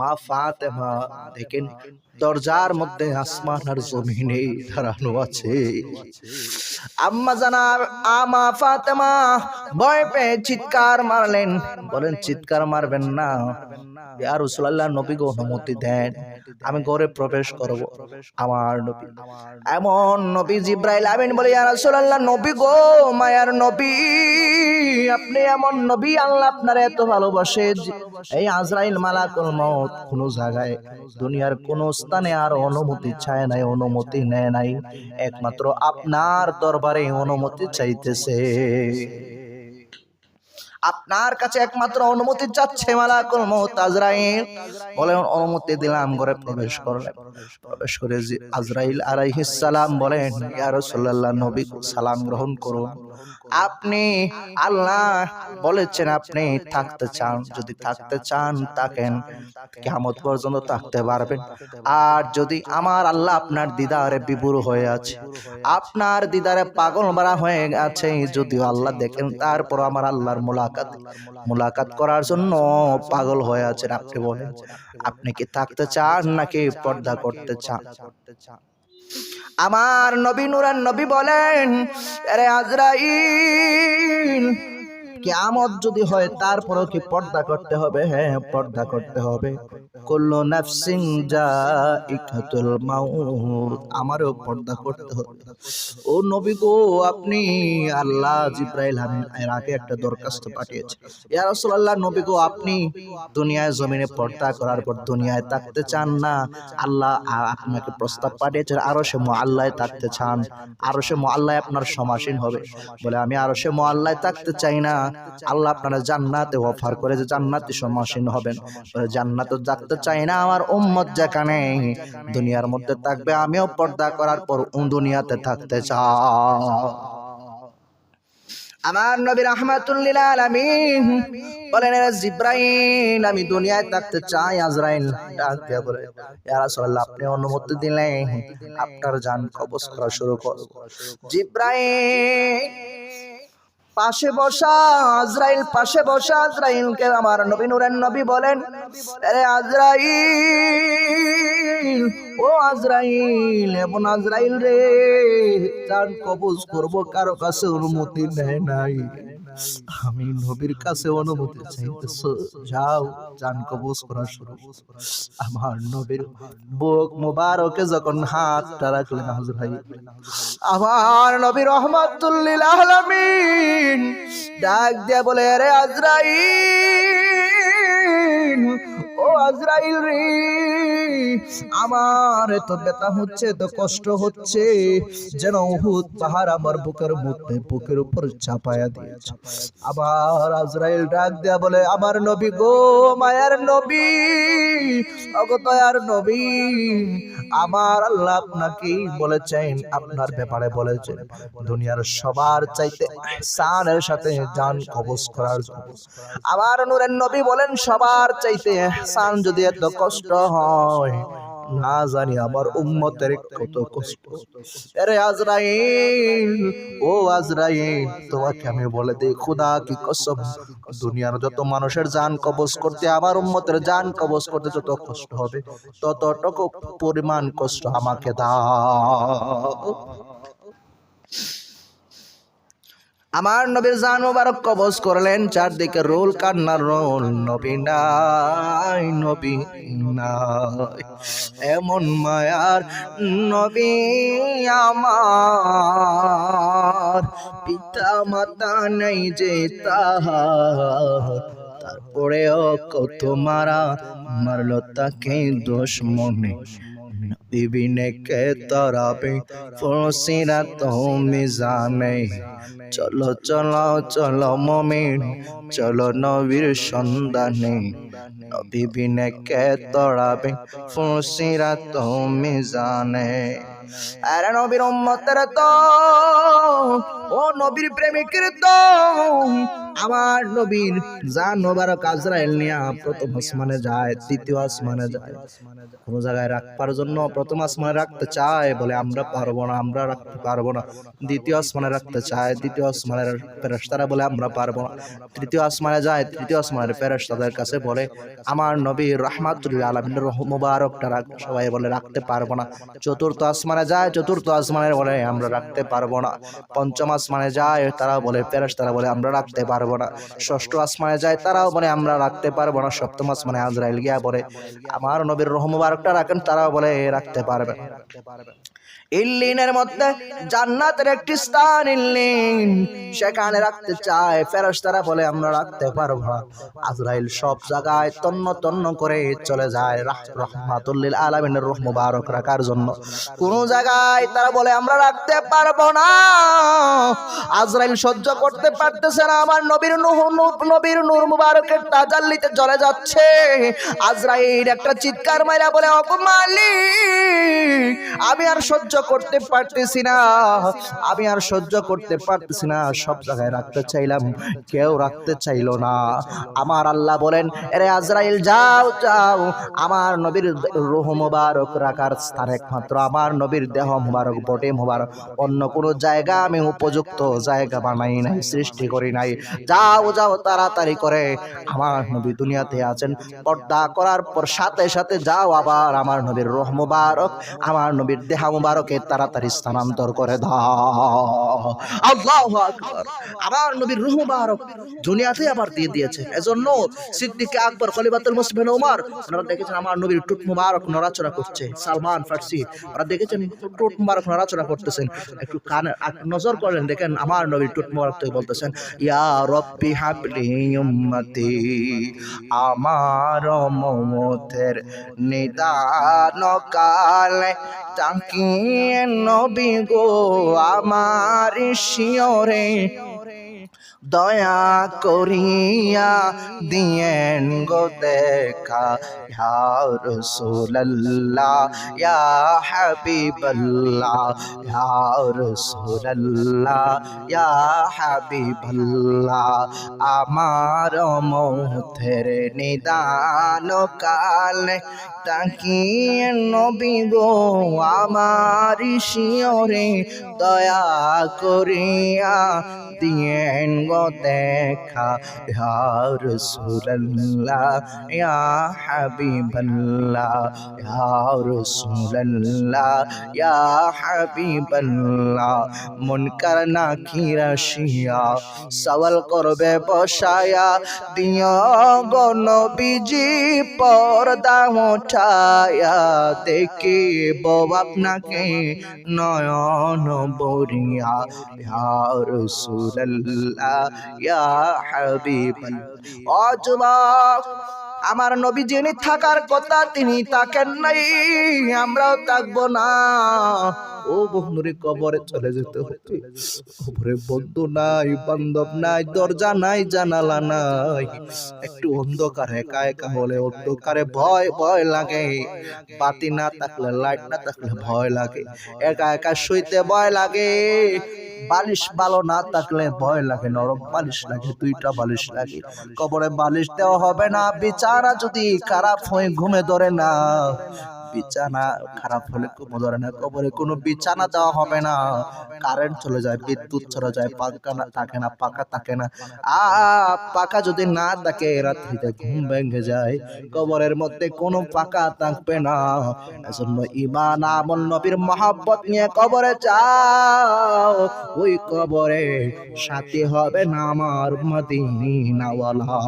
মা ফাতেমা দেখেন দরজার মধ্যে আসমান আর জমিনে দাঁড়ানো আছে। আম্মা জানার আমা ফাতেমা, ভয় পেয়ে চিৎকার মারলেন। বলেন, চিৎকার মারবেন না। আর রাসূলুল্লাহ, নবী অনুমতি দেন। আমি ঘরে প্রবেশ করব আমার নবী। এমন নবী জিব্রাইল আমিন বলে ইয়া রাসূলুল্লাহ নবী গো মায়ার নবী। আপনি এমন নবী আল্লাহ আপনার এত ভালোবাসে এই আজরাইল মালাকুল মউত কোন জায়গায় দুনিয়ার কোন স্থানে আর অনুমতি চায় নাই অনুমতি নেয় নাই। একমাত্র আপনার দরবারে অনুমতি চাইতেছে। আপনার কাছে একমাত্র অনুমতি চাচ্ছে মালাকুল মউত আজরাইল। বলেন, অনুমতি দিলাম, ঘরে প্রবেশ করলেন। প্রবেশ করে আজরাইল আলাইহিস সালাম বলেন, ইয়া রাসূলুল্লাহ, নবী সালাম গ্রহণ করুন। আপনি আল্লাহ বলেছেন আপনি থাকতে চান, যদি থাকতে চান থাকেন, কিয়ামত পর্যন্ত থাকতে পারবেন। আর যদি আমার আল্লাহ আপনার দিদারে বিভুর হয়ে আছে, আপনার দিদারে পাগল মারা হয়ে আছে যদিও আল্লাহ দেখেন, তারপর আমার আল্লাহর মোলাকাত মোলাকাত করার জন্য পাগল হয়ে আছেন, আপনি বলেন, আপনি কি থাকতে চান নাকি পর্দা করতে চান? আমার নবী নুরান নবী বলেন, আরে আজরাইল, কেয়ামত যদি হয়, তারপরও কি পর্দা করতে হবে? হ্যাঁ পর্দা করতে হবে। কুল্লু নাফসিন জাইকাতুল মাউত, আমারও পর্দা করতে হবে ও নবী গো, আপনি আল্লাহ জিব্রাইল আমিন এর আগে একটা দরখাস্ত পাঠিয়েছে ইয়া রাসূলুল্লাহ, নবী গো, আপনি দুনিয়ায় জমিনে পর্দা করার পর দুনিয়ায় থাকতে চান না। আল্লাহ আপনাকে প্রস্তাব পাঠিয়েছেন আরও সে মোয়াল্লায় থাকতে চান। আরও সে মোয়াল্লায় আপনার সমাসীন হবে। বলে, আমি আরও সে মোয়াল্লায় থাকতে চাই না। আল্লাহ আপনারা জান্নাতে অফার করে যে জান্নাতে সমাসীন হবেন। জান্নাতে থাকতে চাই না, আমার উম্মত যেখানে। দুনিয়ার মধ্যে থাকবে, আমিও পর্দা করার পর দুনিয়াতে থাকতে চাই। আমার নবী রহমাতুল্লিল আলামিন বলেন জিব্রাইল, আমি দুনিয়ায় থাকতে চাই। আজরাইল ডাক আপনি অনুমতি দিলেন। আপনার জান কবজ করা শুরু কর। জিব্রাইল পাশে বসা, আজরাইল পাশে বসা, আজরাইলকে আমার নবী নুরের নবী বলেন, আরে আজরাইল, ও আজরাইল, এমন আজরাইল রে, জান কবজ করব, কারও কাছে অনুমতি নেয় নাই। আমি নবীর কাছে অনুমতি চাইতেছ, যাও, জান কবজ করা শুরু আমার নবীর বুক মুবারকে যখন হাতটা রাখলেন আজরাইল আমার নবী রহমাতুল্লিল আলমিন ডাক দিয়ে বলে রে আজরাইল ও আজরাইল রে আমার এত ব্যথা হচ্ছে এত কষ্ট হচ্ছে। যেন উহুদ পাহাড় আমার বুকের মধ্যে, বুকের উপর চাপায়া দিয়েছে। আবার আজরাইল ডাক দেয়া বলে, আমার নবী গো, মায়ার নবী অগতয়ার নবী, আমার আল্লাহ আপনাকে বলেছেন, আপনার ব্যাপারে বলেছেন। দুনিয়ার সবার চাইতে সানের সাথে জান কবজ করার জন্য। আমার নূরের নবী বলেন, সবার চাইতে সান যদি এত কষ্ট হয় না জানি আমার উম্মতের কত কষ্ট। আরে আজরাইল, ও আজরাইল, তোমাকে আমি বলে দিই, খুদা কি কসম? দুনিয়ার যত মানুষের জান কবজ করতে, আমার উম্মতের জান কবজ করতে যত কষ্ট হবে, ততটুকু পরিমাণ কষ্ট আমাকে দাও। আমার নবীর জান মোবারক কবজ করলেন, চারদিকে রোল কান্নার রোল, নবী নাই নবী নাই। এমন মায়ার নবী আমার পিতা মাতা নেই যে তাহার। তারপরেও কত মারা মারল তাকে দোষ মনে। বিবিনে কে তরাবে ফসিরা তো মিজানে। চলো চলো চলো মমিন চলো নবীর সন্ধানে। বিবিনে কে তরাবে ফসিরা তো মিজানে আরে নবীর উম্মতের তো, ও নবীর প্রেমিকের তো, আমার নবীর জান মোবারক আজরাইল নিয়া প্রথম আসমানে যায়, তৃতীয় আসমানে যায়। কোন জায়গায় রাখবার জন্য প্রথম আসমানে রাখতে চায় বলে আমরা পারব না, আমরা রাখতে পারব না। দ্বিতীয় আসমানে রাখতে চায় দ্বিতীয় আসমানের ফেরেশতারা বলে আমরা পারব না। তৃতীয় আসমানে যায়, তৃতীয় আসমানের ফেরেশতাদের কাছে বলে আমার নবী রহমাতুল্লাহ আলমিনের মুবারকটা রাখ- সবাই বলে, রাখতে পারব না। চতুর্থ আসমানে যায়, চতুর্থ আসমানের বলে, আমরা রাখতে পারব না। পঞ্চম আসমানে যায় তারা বলে ফেরেস তারা বলে, আমরা রাখতে পারব না। ষষ্ঠ আসমানে যায়, তারাও বলে, আমরা রাখতে পারব না। সপ্তম আসমানে আজরাইল গিয়া বলে, আমার নবীর রহ মুবারকটা রাখেন। তারাও বলে রাখতে পারবে না। ইল্লিনের মধ্যে জান্নাতের একটি স্থান ইল্লিন। সেখানে রাখতে চায় ফেরেশতারা বলে, আমরা রাখতে পারব আজরাইল সব জায়গায় তন্ন তন্ন করে চলে যায়। রহমাতুল্লিল আলামিনের রূহ মুবারক রাখার জন্য। কোন জায়গায় তারা বলে, আমরা রাখতে পারব না। আজরাইল সহ্য করতে পারতেছে না। আমার নবীর নবীর নূর মুবারকের তাজাল্লিতে জ্বলে যাচ্ছে। আজরাইল একটা চিৎকার মাইরা বলে অপমালি আমি আর সহ্য করতে পারতেছি না। আমি আর সহ্য করতে পারতেছি না। সব জায়গায় রাখতে চাইলাম, কেউ রাখতে চাইলো না। আমার আল্লাহ বলেন, এরে আজরাইল, যাও যাও। আমার নবীর রুহ মুবারক রাখার স্থান একমাত্র। আমার নবীর দেহ মুবারক বটে মুবারক। অন্য কোনো জায়গা আমি উপযুক্ত জায়গা বানাই নাই, সৃষ্টি করি নাই। যাও যাও, তাড়াতাড়ি করে। আমার নবী দুনিয়াতে আছেন। পর্দা করার পর সাথে সাথে যাও আবার। আমার নবীর রহ মুবারক, আমার নবীর দেহা মুবারকে তাড়াতাড়ি স্থানান্তর করে দাও। আল্লাহু আমার নবীর রুহ মুবারক দুনিয়াতে আবার দিয়ে দিয়েছে। এজন্য সিদ্দিক আকবর, খলিফাতুল মুসলিম ওমর, ওনারা দেখেছেন আমার নবীর টুট মুবারক নড়াচড়া করছে। সালমান ফার্সি ওরা দেখেছেন টুট মুবারক নড়াচড়া করতেছেন। একটু কানে নজর করেন, দেখেন আমার নবীর টুট মুবারক থেকে বলতেছেন, ইয়া রব্বি হাবলি উম্মতি, আমার মমতের নিদান কালে তাকিয়ে নবী গো আমার শিওরে দয়া করিয়া দিয়েন গো দেখা, ইয়া রাসূলুল্লাহ, ইয়া হাবিবাল্লাহ, ইয়া রাসূলুল্লাহ, ইয়া হাবিবাল্লাহ, আমার মৌথের নিদান কালে তাকিয়ে নবী আমার শিওরে দয়া করিয়া দিয়েন গো দেখা, ইয়া রাসূলুল্লাহ, ইয়া হাবিবাল্লাহ, ইয়া রাসূলুল্লাহ, ইয়া হাবিবাল্লাহ। মুনকার নাকির আসিয়া সওয়াল করবে বসায়া, দিও গো নবীজি, পর্দা উঠায়া, দেখিব আপনাকে নয়ন বরিয়া, ইয়া রাসূলুল্লাহ। ইয়া হাবিবাল্লাহ ও আমার নবী যিনি থাকার কথা তিনি থাকেন নাই, আমরাও থাকব না। ও বহুনুরি কবরে চলে যেতে হতো। কবরে বন্ধু নাই, বান্ধব নাই, দরজা নাই, জানালা নাই। একটু অন্ধকার, একা একা হলে অন্ধকারে ভয় ভয় লাগে। বাতি না থাকলে, লাইট না থাকলে ভয় লাগে। একা একা শুইতে ভয় লাগে। বালিশ ভালো না থাকলে ভয় লাগে, নরম বালিশ লাগে, দুইটা বালিশ লাগে। কবরে বালিশ দেওয়া হবে না, বিচারা যদি খারাপ হয়ে, ঘুমে ধরে না। বিছানা খারাপ হলে ঘুমে ধরে না কবরে কোনো বিছানা দেওয়া হবে না। কারেন্ট চলে যায়, বিদ্যুৎ চলে যায়, পাকা না থাকে না, পাকা থাকে না। আ, পাকা যদি না থাকে, রাত্রিতে ঘুম ভেঙে যায়। কবরের মধ্যে কোনো পাকা থাকবে না। এজন্য ইমান আমল, নবীর মহাব্বত নিয়ে কবরে যাও। ওই কবরে সাথী হবে না আমার মদিনাওয়ালা।